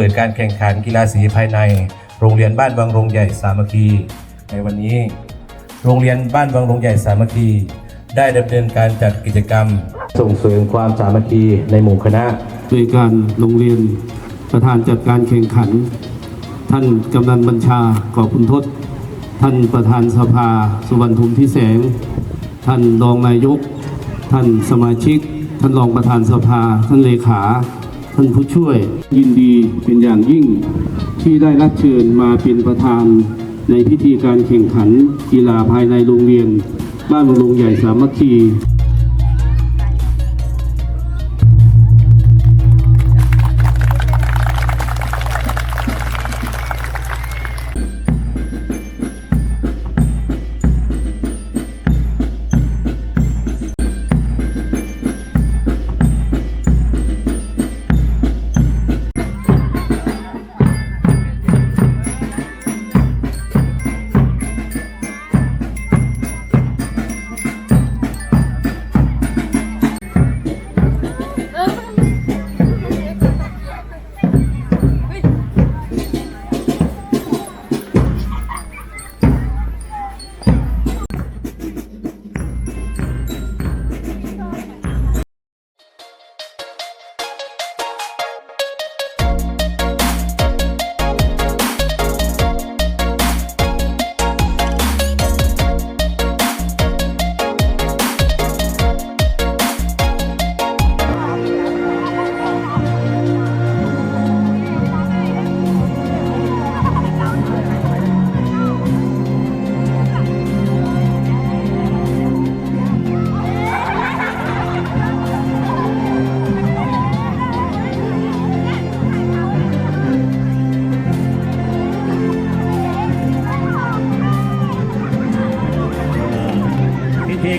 ปิดการแข่งขันกีฬาสีภายใน โรงเรียนบ้านบางโรงใหญ่สามัคคี ในวันนี้ โรงเรียนบ้านบางโรงใหญ่สามัคคี ได้ดำเนินการจัดกิจกรรม ส่งเสริมความสามัคคีในหมู่คณะโดยการโรงเรียนประธานจัดการแข่งขัน ท่านกำนันบัญชาก่อคุณทศท่านประธานสภาสุวรรณทุมพิแสง ท่านรองนายก ท่านสมาชิก ท่านรองประธานสภา ท่านเลขาท่านผู้ช่วยยินดีเป็นอย่างยิ่งที่ได้รับเชิญมาเป็นประธานในพิธีการแข่งขันกีฬาภายในโรงเรียน บ้านบางโรงใหญ่สามัคคี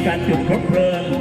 การจุดคบเพลิง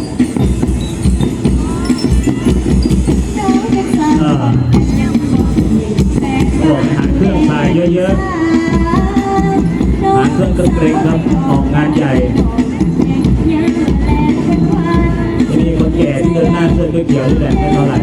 เครื่องเกรงๆครับออกงานใหญ่ยังแลเป็นวันจะมีคนแก่ที่เดินหน้าเครื่องก๋วยเตี๋ยวนี่แหละไม่เท่าไหร่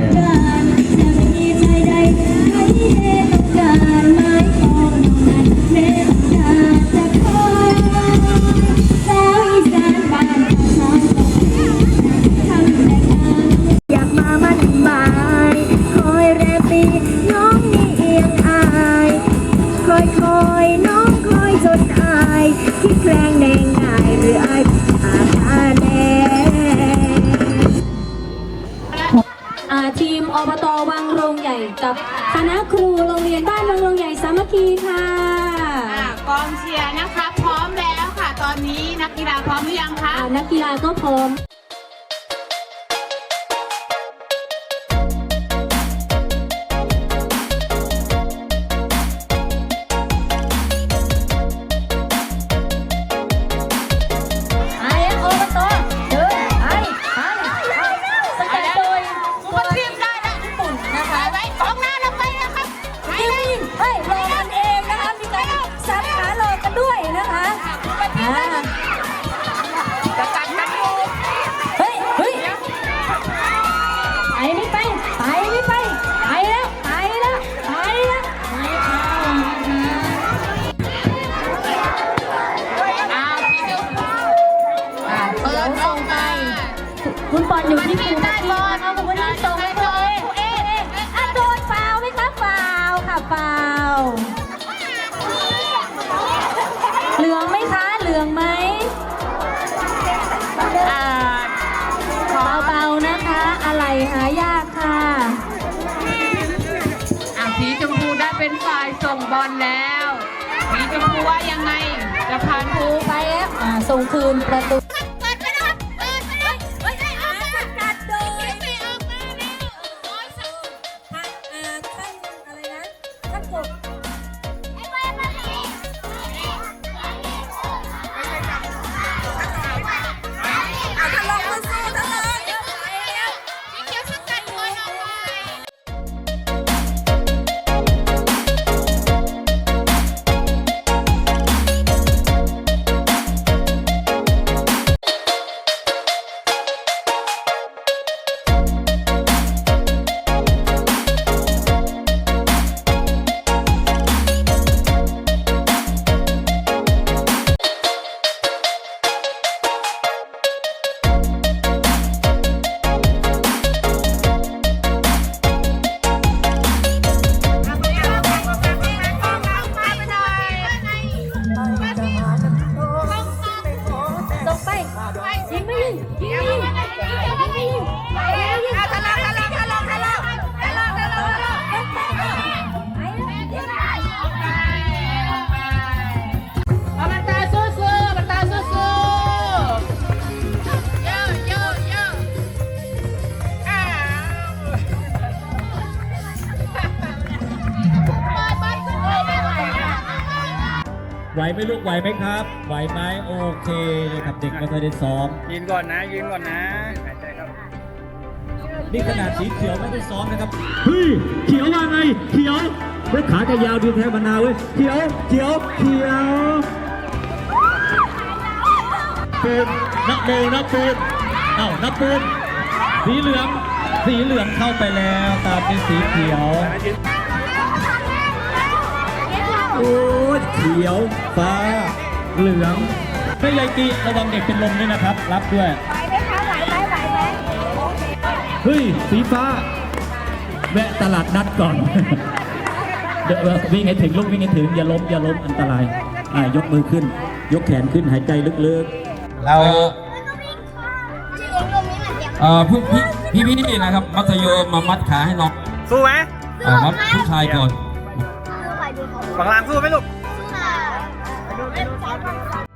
กับคณะครูโรงเรียนบ้านวังโรงใหญ่สามัคคีค่ะอ่ากองเชียร์นะคะพร้อมแล้วค่ะ ตอนนี้นักกีฬาพร้อมหรือยังคะอ่านักกีฬาก็พร้อม พี่ได้บอลเอาคนนี้ส่งให้ตัวเองเองอะโดนฟาวไหมคะฟาวค่ะฟาวเหลืองไหมคะเหลืองไหมอ่าขอเบาๆนะคะ อะไรหายากค่ะ อะสีชมพูได้เป็นฝ่ายส่งบอลแล้วสีชมพูว่ายังไงจะผ่านครูไปแล้วอ่าส่งคืนประตู ท่ ไหวไหมลูกไหวไหมครับ ไหวไหมโอเคนะครับเด็กไม่ค่อยได้ซ้อม ยืนก่อนนะยืนก่อนนะนี่ขนาดสีเขียวไม่ได้ซ้อมนะครับเฮ้ยเขียวว่าไงเขียวเว้ยขาแกยาวดีแทนมะนาวเว้ยเขียวเขียวเขียวปูนนักโมนักปูนเอ้านักปูนสีเหลืองสีเหลืองเข้าไปแล้วตามด้วยสีเขียวโอ้ย เขียว ฟ้า เหลืองแม่ยายตีระวังเด็กเป็นลมด้วยนะครับ รับด้วย ไหวไหมคะไหวไหมไหวไหมเฮ้ย สีฟ้า แวะตลาดนัดก่อน เดี๋ยววิ่งให้ถึงลูกวิ่งให้ถึง อย่าล้มอย่าล้มอันตราย อ่ายกมือขึ้น ยกแขนขึ้นหายใจลึกเราจริงลมนี้เอ่อพี่พี่พี่พี่นะครับ มัธยมมามัดขาให้น้องสู้ไหมมัดผู้ชายก่อน ฝั่งล่างสู้ไหมลูก สู้ค่ะ